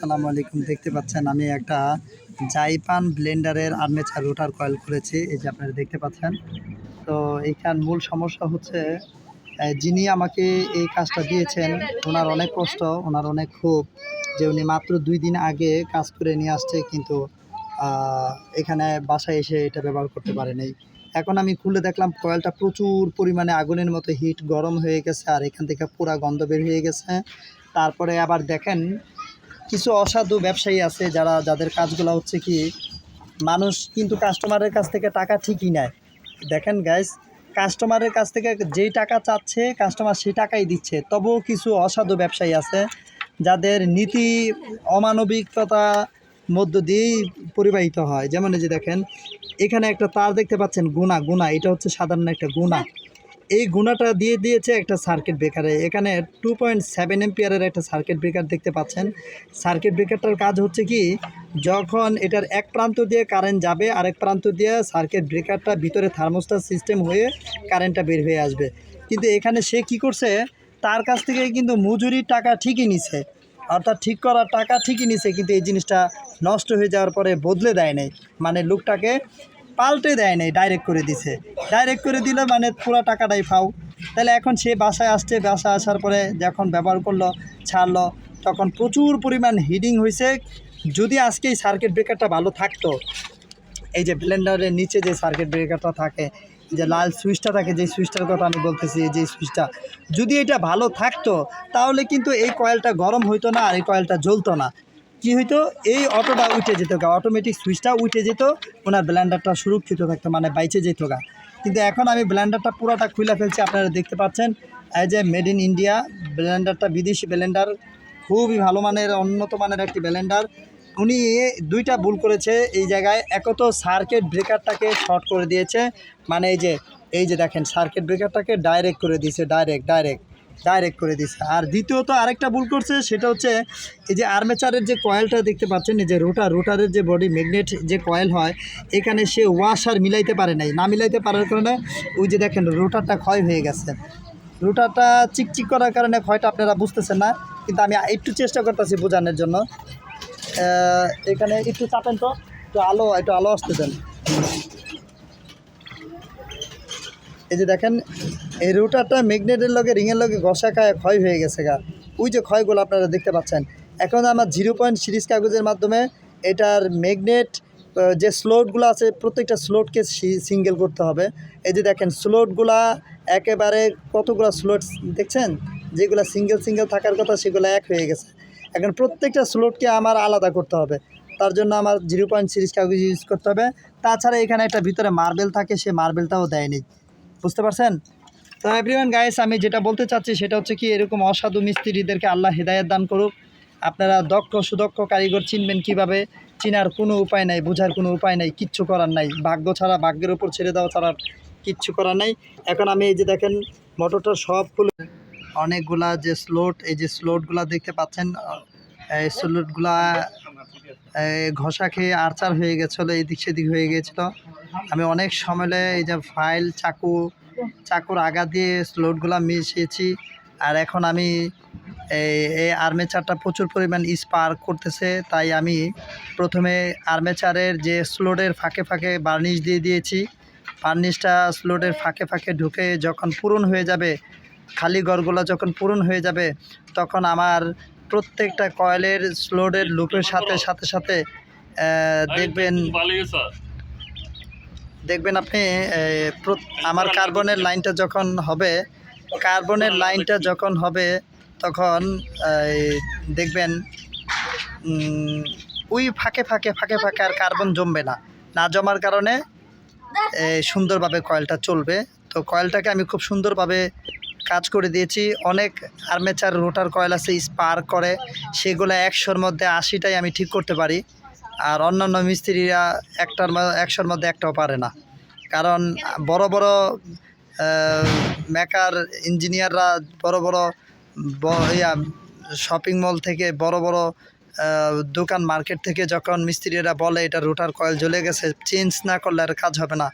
আসসালামু আলাইকুম। দেখতে পাচ্ছেন আমি একটা জাইপান ব্লেন্ডারের আর্মেচার রোটার কয়েল করেছি। এই যে আপনারা দেখতে পাচ্ছেন। তো এইখান মূল সমস্যা হচ্ছে যিনি আমাকে এই কাজটা দিয়েছেন, ওনার অনেক কষ্ট, ওনার অনেক ক্ষোভ যে উনি মাত্র দুই দিন আগে কাজ করে নিয়ে আসছে, কিন্তু এখানে বাসায় এসে এটা ব্যবহার করতে পারেনি। এখন আমি খুলে দেখলাম, কয়েলটা প্রচুর পরিমাণে আগুনের মতো হিট গরম হয়ে গেছে, আর এখান থেকে পুরা গন্ধ বের হয়ে গেছে। তারপরে আবার দেখেন কিছু অসাধু ব্যবসায়ী আছে যারা, যাদের কাজগুলো হচ্ছে কি, মানুষ কিন্তু কাস্টমারের কাছ থেকে টাকা ঠিকই নেয়। দেখেন গাইস কাস্টমারের কাছ থেকে যেই টাকা চাচ্ছে কাস্টমার সেই টাকাই দিচ্ছে। তবুও কিছু অসাধু ব্যবসায়ী আছে যাদের নীতি অমানবিকতা মধ্য দিয়েই পরিবাহিত হয়। যেমন এই যে দেখেন, এখানে একটা তার দেখতে পাচ্ছেন গুণা গুণা এটা হচ্ছে সাধারণ একটা গুণা এই গুণাটা দিয়ে দিয়েছে একটা সার্কিট ব্রেকারে। এখানে টু পয়েন্ট সেভেন এমপিয়ারের একটা সার্কিট ব্রেকার দেখতে পাচ্ছেন। সার্কিট ব্রেকারটার কাজ হচ্ছে কি, যখন এটার এক প্রান্ত দিয়ে কারেন্ট যাবে, আরেক প্রান্ত দিয়ে সার্কিট ব্রেকারটা ভিতরে থার্মোস্টার সিস্টেম হয়ে কারেন্টটা বের হয়ে আসবে। কিন্তু এখানে সে কি করছে, তার কাছ থেকে কিন্তু মজুরির টাকা ঠিকই নিছে। অর্থাৎ ঠিক করার টাকা ঠিকই নিছে, কিন্তু এই জিনিসটা নষ্ট হয়ে যাওয়ার পরে বদলে দেয় নাই। মানে লোকটাকে পাল্টে দেয় নাই ডাইরেক্ট করে দিছে। ডাইরেক্ট করে দিলে মানে পুরো টাকাটাই ফাও। তাহলে এখন সে বাসায় আসছে, বাসায় আসার পরে যখন ব্যবহার করল, ছাড়লো, তখন প্রচুর পরিমাণ হিডিং হয়েছে যদি আজকে এই সার্কিট ব্রেকারটা ভালো থাকতো, এই যে ব্লেন্ডারের নিচে যে সার্কিট ব্রেকারটা থাকে, যে লাল সুইচটা থাকে, যে সুইচটার কথা আমি বলতেছি যে সুইচটা যদি এটা ভালো থাকতো, তাহলে কিন্তু এই কয়েলটা গরম হইতো না আর এই কয়েলটা জ্বলতো না। কি হইতো? এই অটোটা উঠে যেত গা অটোমেটিক সুইচটা উঠে যেত, ওনার ব্লেন্ডারটা সুরক্ষিত থাকতো মানে বাইচে যেত গা। কিন্তু এখন আমি ব্ল্যান্ডারটা পুরোটা খুলে ফেলছি, আপনারা দেখতে পাচ্ছেন। As a made in India ব্ল্যান্ডারটা বিদেশি ব্লেন্ডার খুবই ভালো মানের, উন্নত মানের একটি ব্লেন্ডার উনি দুইটা ভুল করেছে এই জায়গায়। একত সার্কিট ব্রেকারটাকে শর্ট করে দিয়েছে মানে এই যে এই যে দেখেন সার্কিট ব্রেকারটাকে ডাইরেক্ট করে দিয়েছে ডাইরেক্ট ডাইরেক্ট ডাইরেক্ট করে দিয়েছে আর দ্বিতীয়ত আরেকটা ভুল করছে, সেটা হচ্ছে এই যে আর্মেচারের যে কয়েলটা দেখতে পাচ্ছেন, এই যে রোটার রোটারের যে বডি ম্যাগনেট যে কয়েল হয়, এখানে সে ওয়াশার মিলাইতে পারে নাই। না মিলাইতে পারার কারণে ওই যে দেখেন রোটারটা ক্ষয় হয়ে গেছে। রোটারটা চিকচিক করার কারণে ক্ষয়টা আপনারা বুঝতেছেন না, কিন্তু আমি একটু চেষ্টা করতেছি বোঝানোর জন্য। এখানে একটু চাপেন তো, একটু আলো একটু আলো আসতে দেন। এই যে দেখেন, এই রুটারটা ম্যাগনেটের লগে রিংয়ের লগে ঘষা খায়, ক্ষয় হয়ে গেছে গা। ওই যে ক্ষয়গুলো আপনারা দেখতে পাচ্ছেন। এখন আমার জিরো পয়েন্ট সিরিজ কাগজের মাধ্যমে এটার ম্যাগনেট যে স্লোটগুলো আছে, প্রত্যেকটা স্লোটকে সিঙ্গেল করতে হবে। এই যে দেখেন স্লোটগুলা একেবারে কতগুলো স্লোট দেখছেন? যেগুলো সিঙ্গেল সিঙ্গেল থাকার কথা, সেগুলো এক হয়ে গেছে। এখন প্রত্যেকটা স্লোটকে আমার আলাদা করতে হবে। তার জন্য আমার জিরো পয়েন্ট সিরিজ কাগজ ইউজ করতে হবে। তাছাড়া এখানে একটা ভিতরে মার্বেল থাকে, সে মার্বেলটাও দেয়নি। বুঝতে পারছেন? তো এভরিওয়ান গাইস আমি যেটা বলতে চাচ্ছি সেটা হচ্ছে কি, এরকম অসাধু মিস্ত্রিদেরকে আল্লাহ হেদায়ত দান করুক। আপনারা দক্ষ, সুদক্ষ কারিগর চিনবেন কীভাবে? চিনার কোনো উপায় নাই, বোঝার কোনো উপায় নাই, কিচ্ছু করার নাই। ভাগ্য ছাড়া, ভাগ্যের উপর ছেড়ে দেওয়া ছাড়া কিচ্ছু করার নাই। এখন আমি এই যে দেখেন মোটরটা সব খুলে অনেকগুলা যে স্লোট এই যে স্লোটগুলা দেখতে পাচ্ছেন এই স্লোটগুলা ঘষা খেয়ে আরচার হয়ে গেছিল, এদিক সেদিক হয়ে গেছিল। আমি অনেক সময় এই যে ফাইল চাকু, চাকুর আগা দিয়ে স্লোটগুলা মিশিয়েছি। আর এখন আমি এই আর্মেচারটা প্রচুর পরিমাণ স্পার করতেছে। তাই আমি প্রথমে আর্মেচারের যে স্লোডের ফাঁকে ফাঁকে বার্নিশ দিয়ে দিয়েছি। বার্নিশটা স্লোডের ফাঁকে ফাঁকে ঢুকে যখন পূরণ হয়ে যাবে, খালি ঘরগুলো যখন পূরণ হয়ে যাবে, তখন আমার প্রত্যেকটা কয়েলের স্লোডের লুপের সাথে সাথে সাথে দেখবেন দেখবেন আপনি আমার কার্বনের লাইনটা যখন হবে, কার্বনের লাইনটা যখন হবে, তখন দেখবেন ওই ফাঁকে ফাঁকে ফাঁকে ফাঁকে আর কার্বন জমবে না। না জমার কারণে সুন্দরভাবে কয়েলটা চলবে। তো কয়েলটাকে আমি খুব সুন্দরভাবে কাজ করে দিয়েছি। অনেক আর্মেচার রোটার কয়েল আছে, স্পার করে। সেগুলো একশোর মধ্যে আশিটাই আমি ঠিক করতে পারি। আর অন্যান্য মিস্ত্রিরা একটার একশোর মধ্যে একটাও পারে না। কারণ বড় বড় মেকার ইঞ্জিনিয়াররা বড় বড় ইয়া, শপিং মল থেকে বড় বড় দোকান মার্কেট থেকে যখন মিস্ত্রিরা বলে এটা রোটার কয়েল জ্বলে গেছে, চেঞ্জ না করলে আর কাজ হবে না।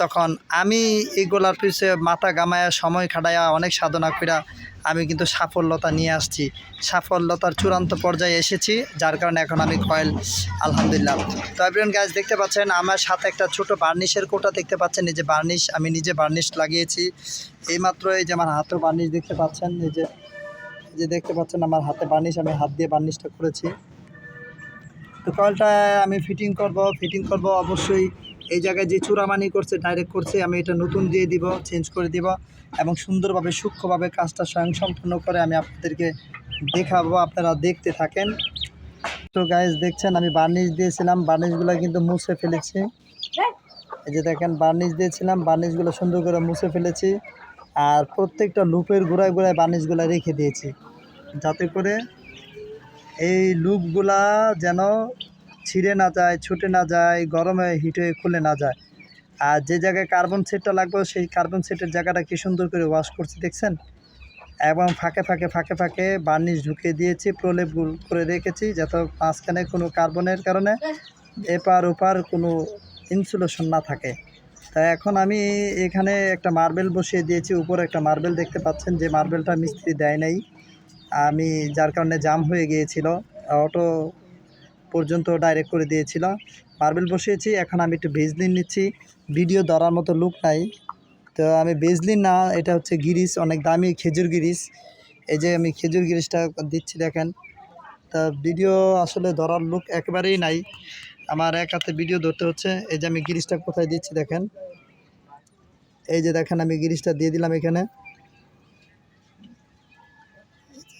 তখন আমি এগুলার পিছিয়ে মাথা গামায়া সময় খাটায়া অনেক সাধনা কইরা আমি কিন্তু সাফল্যতা নিয়ে আসছি। সাফল্যতার চূড়ান্ত পর্যায়ে এসেছি, যার কারণে এখন আমি কয়েল, আলহামদুলিল্লাহ। তো এভরিওয়ান গাছ দেখতে পাচ্ছেন, আমার সাথে একটা ছোট বার্নিশের কোটা দেখতে পাচ্ছেন। যে বার্নিশ আমি নিজে বার্নিশ লাগিয়েছি। এইমাত্র এই যে আমার হাতেও বার্নিশ দেখতে পাচ্ছেন, এই যে দেখতে পাচ্ছেন আমার হাতে বার্নিশ, আমি হাত দিয়ে বার্নিশটা করেছি। তো কয়েলটা আমি ফিটিং করব ফিটিং করব অবশ্যই। এই জায়গায় যে চূড়ামানি করছে ডাইরেক্ট করছে, আমি এটা নতুন দিয়ে দিব চেঞ্জ করে দিব এবং সুন্দরভাবে, সূক্ষ্মভাবে কাজটা স্বয়ং সম্পূর্ণ করে আমি আপনাদেরকে দেখাবো, আপনারা দেখতে থাকেন। তো গাইজ দেখছেন, আমি বার্নিশ দিয়েছিলাম, বার্নিশগুলো কিন্তু মুছে ফেলেছি। এই যে দেখেন, বার্নিশ দিয়েছিলাম, বার্নিশগুলো সুন্দর করে মুছে ফেলেছি। আর প্রত্যেকটা লুপের গোড়ায় গোড়ায় বার্নিশগুলো রেখে দিয়েছি। যাতে করে এই লুপগুলা যেন ছিঁড়ে না যায়, ছুটে না যায়, গরমে, হিটে, খুলে না যায়। আর যে জায়গায় কার্বন সেটটা লাগবে, সেই কার্বন সেটের জায়গাটা কি সুন্দর করে ওয়াশ করছি দেখছেন? এবং ফাঁকে ফাঁকে ফাঁকে ফাঁকে বার্নিশ ঢুকিয়ে দিয়েছি, প্রলেপ করে রেখেছি, যাতে মাঝখানে কোনো কার্বনের কারণে এপার ওপার কোনো ইনসুলেশন না থাকে। তা এখন আমি এখানে একটা মার্বেল বসিয়ে দিয়েছি, উপরে একটা মার্বেল দেখতে পাচ্ছেন, যে মার্বেলটা মিস্ত্রি দেয় নাই। আমি যার কারণে জাম হয়ে গিয়েছিল অটো পর্যন্ত ডাইরেক্ট করে দিয়েছিল। মার্বেল বসিয়েছি, এখন আমি একটু ভেজলিন নিচ্ছি। ভিডিও ধরার মতো লুক নাই। তো আমি বেজলিন না, এটা হচ্ছে গিরিস অনেক দামি খেজুর গিরিস এই যে আমি খেজুর গিরিসটা দিচ্ছি দেখেন। তা ভিডিও আসলে ধরার লুক একেবারেই নাই। আমার এক হাতে ভিডিও ধরতে হচ্ছে। এই যে আমি গিরিসটা কোথায় দিচ্ছি দেখেন। এই যে দেখেন আমি গিরিসটা দিয়ে দিলাম এখানে।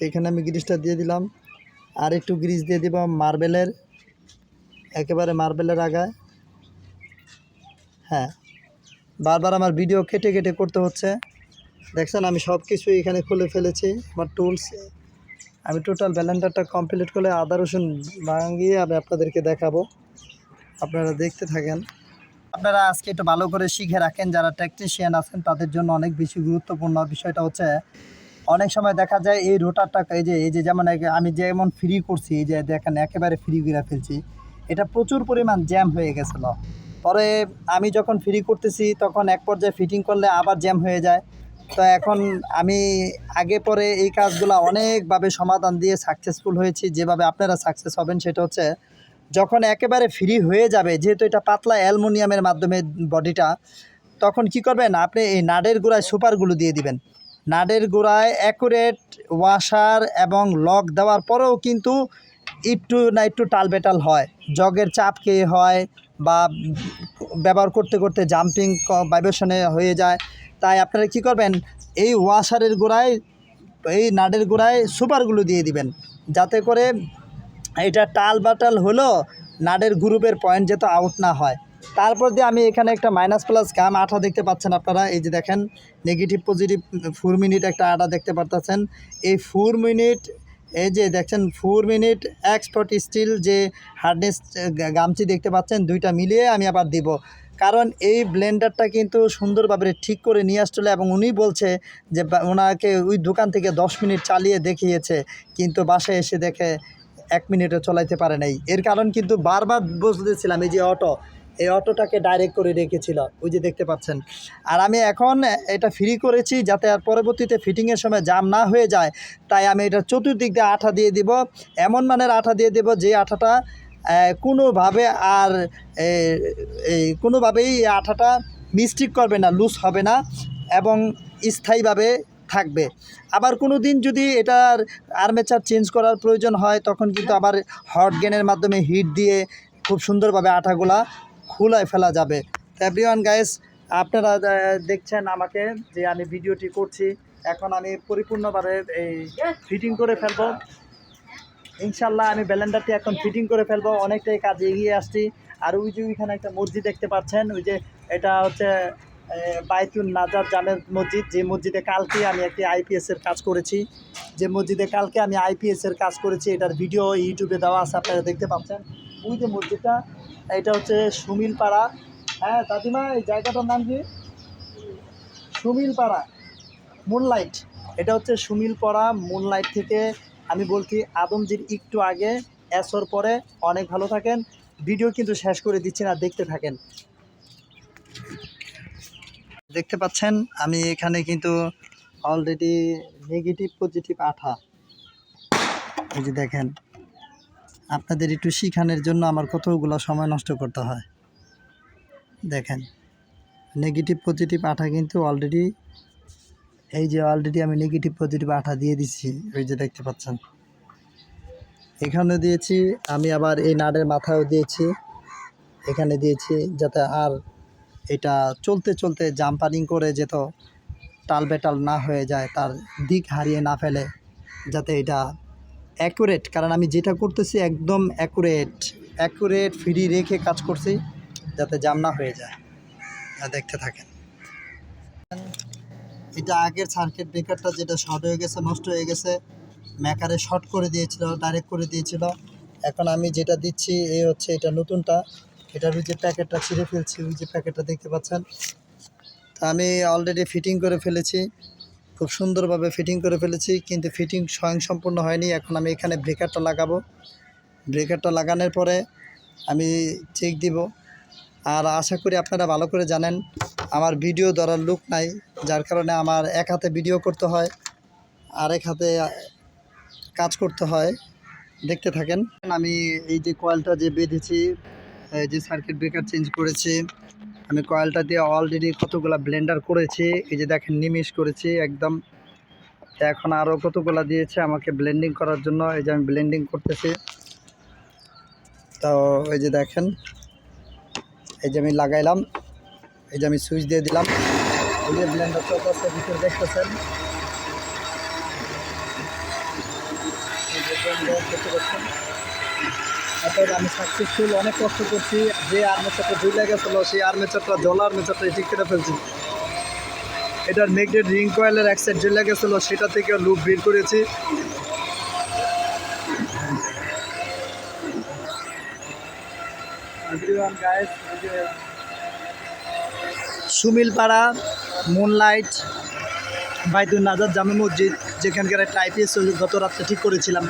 এখানে আমি গ্রিসটা দিয়ে দিলাম। আর একটু গ্রিস দিয়ে দিব মার্বেলের। একেবারে মার্বেলের আগায়। হ্যাঁ। বারবার আমার ভিডিও কেটে কেটে করতে হচ্ছে। দেখছেন, আমি সব কিছু এখানে খুলে ফেলেছি। আমার টুলস আমি টোটাল ব্যালেন্ডারটা কমপ্লিট করে আদা, রসুন ভাঙিয়ে আমি আপনাদেরকে দেখাবো। আপনারা দেখতে থাকেন। আপনারা আজকে একটু ভালো করে শিখে রাখেন, যারা টেকনিশিয়ান আছেন, তাদের জন্য অনেক বেশি গুরুত্বপূর্ণ বিষয়টা হচ্ছে অনেক সময় দেখা যায় এই রোটারটা এই যে এই যে যেমন আমি যেমন ফ্রি করছি, এই যে দেখেন একেবারে ফ্রি করে ফেলছি, এটা প্রচুর পরিমাণ জ্যাম হয়ে গেছিল। পরে আমি যখন ফ্রি করতেছি, তখন এক পর্যায়ে ফিটিং করলে আবার জ্যাম হয়ে যায়। তো এখন আমি আগে পরে এই কাজগুলো অনেকভাবে সমাধান দিয়ে সাকসেসফুল হয়েছি, যেভাবে আপনারা সাকসেস হবেন সেটা হচ্ছে, যখন একেবারে ফ্রি হয়ে যাবে, যেহেতু এটা পাতলা অ্যালমোনিয়ামের মাধ্যমে বডিটা তখন কি করবেন? আপনি এই নাডের গোড়ায় সুপারগুলো দিয়ে দিবেন। নাডের গোড়ায় অ্যাকুরেট ওয়াশার এবং লক দেওয়ার পরেও কিন্তু একটু না একটু টালবেটাল হয়। জগের চাপ খেয়ে হয় বা ব্যবহার করতে করতে জাম্পিং ভাইব্রেশনে হয়ে যায়। তাই আপনারা কি করবেন? এই ওয়াশারের গোড়ায়, এই নাডের গোড়ায় সুপারগুলো দিয়ে দিবেন। যাতে করে এটা টাল বাটাল হলো নাডের গ্রুপের পয়েন্ট যাতে আউট না হয়। তারপর দিয়ে আমি এখানে একটা মাইনাস প্লাস গাম আঠা দেখতে পাচ্ছেন আপনারা। এই যে দেখেন নেগেটিভ পজিটিভ ফোর মিনিট একটা আটা দেখতে পারতেছেন। এই ফোর মিনিট এই যে দেখছেন ফোর মিনিট এক্সপোর্ট স্টিল যে হার্ডনেস গামছি দেখতে পাচ্ছেন, দুইটা মিলিয়ে আমি আবার দিব। কারণ এই ব্লেন্ডারটা কিন্তু সুন্দরভাবে ঠিক করে নিয়ে আসছিল এবং উনি বলছে যে ওনাকে ওই দোকান থেকে দশ মিনিট চালিয়ে দেখিয়েছে, কিন্তু বাসায় এসে দেখে এক মিনিটও চলাইতে পারে নাই। এর কারণ কিন্তু বারবার বসতেছিলাম এই যে অটো এই অটোটাকে ডাইরেক্ট করে রেখেছিল। ওই যে দেখতে পাচ্ছেন। আর আমি এখন এটা ফ্রি করেছি যাতে আর পরবর্তীতে ফিটিংয়ের সময় জাম না হয়ে যায়। তাই আমি এটা চতুর্দিক দিয়ে আঠা দিয়ে দিব। এমন মানের আঠা দিয়ে দেব যে আঠাটা কোনোভাবে আর এই কোনোভাবেই আঠাটা মিস্টিক করবে না লুজ হবে না এবং স্থায়ীভাবে থাকবে। আবার কোনো দিন যদি এটার আর্মেচার চেঞ্জ করার প্রয়োজন হয়, তখন কিন্তু আবার হট গেনের মাধ্যমে হিট দিয়ে খুব সুন্দরভাবে আঠাগুলা খুলায় ফেলা যাবে। এভরিওয়ান গাইস আপনারা দেখছেন আমাকে যে আমি ভিডিওটি করছি। এখন আমি পরিপূর্ণভাবে এই ফিটিং করে ফেলব। ইনশাল্লাহ আমি ব্যালেন্ডারটি এখন ফিটিং করে ফেলব। অনেকটাই কাজে এগিয়ে আসছি। আর ওই যে ওইখানে একটা মসজিদ দেখতে পাচ্ছেন। ওই যে এটা হচ্ছে বাইতুল নাজার জামের মসজিদ। যে মসজিদে কালকে আমি একটি আইপিএসের কাজ করেছি। যে মসজিদে কালকে আমি আইপিএসের কাজ করেছি। এটার ভিডিও ইউটিউবে দেওয়া আছে, আপনারা দেখতে পাচ্ছেন। ওই যে মসজিদটা এটা হচ্ছে সুমিল পাড়া হ্যাঁ দাদিমা, এই জায়গাটার নাম কি? সুমিল পাড়া মুনলাইট এটা হচ্ছে সুমিল পাড়া মুনলাইট থেকে আমি বলছি আদমজির একটু আগে, এসোর পরে। অনেক ভালো থাকেন। ভিডিও কিন্তু শেষ করে দিচ্ছি না, দেখতে থাকেন। দেখতে পাচ্ছেন, আমি এখানে কিন্তু অলরেডি নেগেটিভ পজিটিভ আঠা। এই যে দেখেন আপনাদের একটু শিখানোর জন্য আমার কতগুলো সময় নষ্ট করতে হয়। দেখেন নেগেটিভ পজিটিভ আঠা কিন্তু অলরেডি এই যে অলরেডি আমি নেগেটিভ পজিটিভ আঠা দিয়ে দিচ্ছি ওই যে দেখতে পাচ্ছেন। এখানে দিয়েছি, আমি আবার এই নাড়ের মাথায়ও দিয়েছি। এখানে দিয়েছি যাতে আর এটা চলতে চলতে জাম্পারিং করে যেত টাল বেটাল না হয়ে যায়, তার দিক হারিয়ে না ফেলে, যাতে এটা অ্যাকুরেট কারণ আমি যেটা করতেছি একদম অ্যাকুরেট অ্যাকুরেট ফ্রি রেখে কাজ করছি, যাতে জাম না হয়ে যায়। দেখতে থাকেন। এটা আগের সার্কিট ব্রেকারটা যেটা শর্ট হয়ে গেছে, নষ্ট হয়ে গেছে ম্যাকারে শর্ট করে দিয়েছিল ডাইরেক্ট করে দিয়েছিল। এখন আমি যেটা দিচ্ছি, এই হচ্ছে এটা নতুনটা। এটার ওই যে প্যাকেটটা ছিঁড়ে ফেলছি, ওই যে প্যাকেটটা দেখতে পাচ্ছেন। তা আমি অলরেডি ফিটিং করে ফেলেছি। খুব সুন্দরভাবে ফিটিং করে ফেলেছি, কিন্তু ফিটিং স্বয়ংসম্পূর্ণ হয়নি। এখন আমি এখানে ব্রেকারটা লাগাবো। ব্রেকারটা লাগানোর পরে আমি চেক দিব। আর আশা করি আপনারা ভালো করে জানেন, আমার ভিডিও ধরার লুক নাই, যার কারণে আমার এক হাতে ভিডিও করতে হয় আর এক হাতে কাজ করতে হয়। দেখতে থাকেন। আমি এই যে কয়েলটা যে বেঁধেছি যে সার্কিট ব্রেকার চেঞ্জ করেছি। আমি কয়েলটা দিয়ে অলরেডি কতগুলা ব্লেন্ডার করেছি, এই যে দেখেন নিমিশ করেছি একদম। এখন আরও কতগুলো দিয়েছে আমাকে ব্লেন্ডিং করার জন্য, এই যে আমি ব্লেন্ডিং করতেছি। তো এই যে দেখেন, এই যে আমি লাগাইলাম, এই যে আমি সুইচ দিয়ে দিলাম। এই যে ব্লেন্ডার চলতেছে, ভিতরে দেখতেছেন? অতএব আমি সাকসেসফুল অনেক কষ্ট করছি। যে আর্মেচারটা ঝুলে গেছিল, সেই আর্মেচারটা জল আর্মেচারটা ঠিক করে ফেলছি। এটার নেগেটিভ রিং কয়েলের এক সাইড ঝুলে গেছিল, সেটা থেকে লুপ বের করেছি। সুমিলপাড়া মুনলাইট বাইতুল নাজার জামে মসজিদ, যেখানকার একটা আইপিএস গত রাত্রে ঠিক করেছিলাম।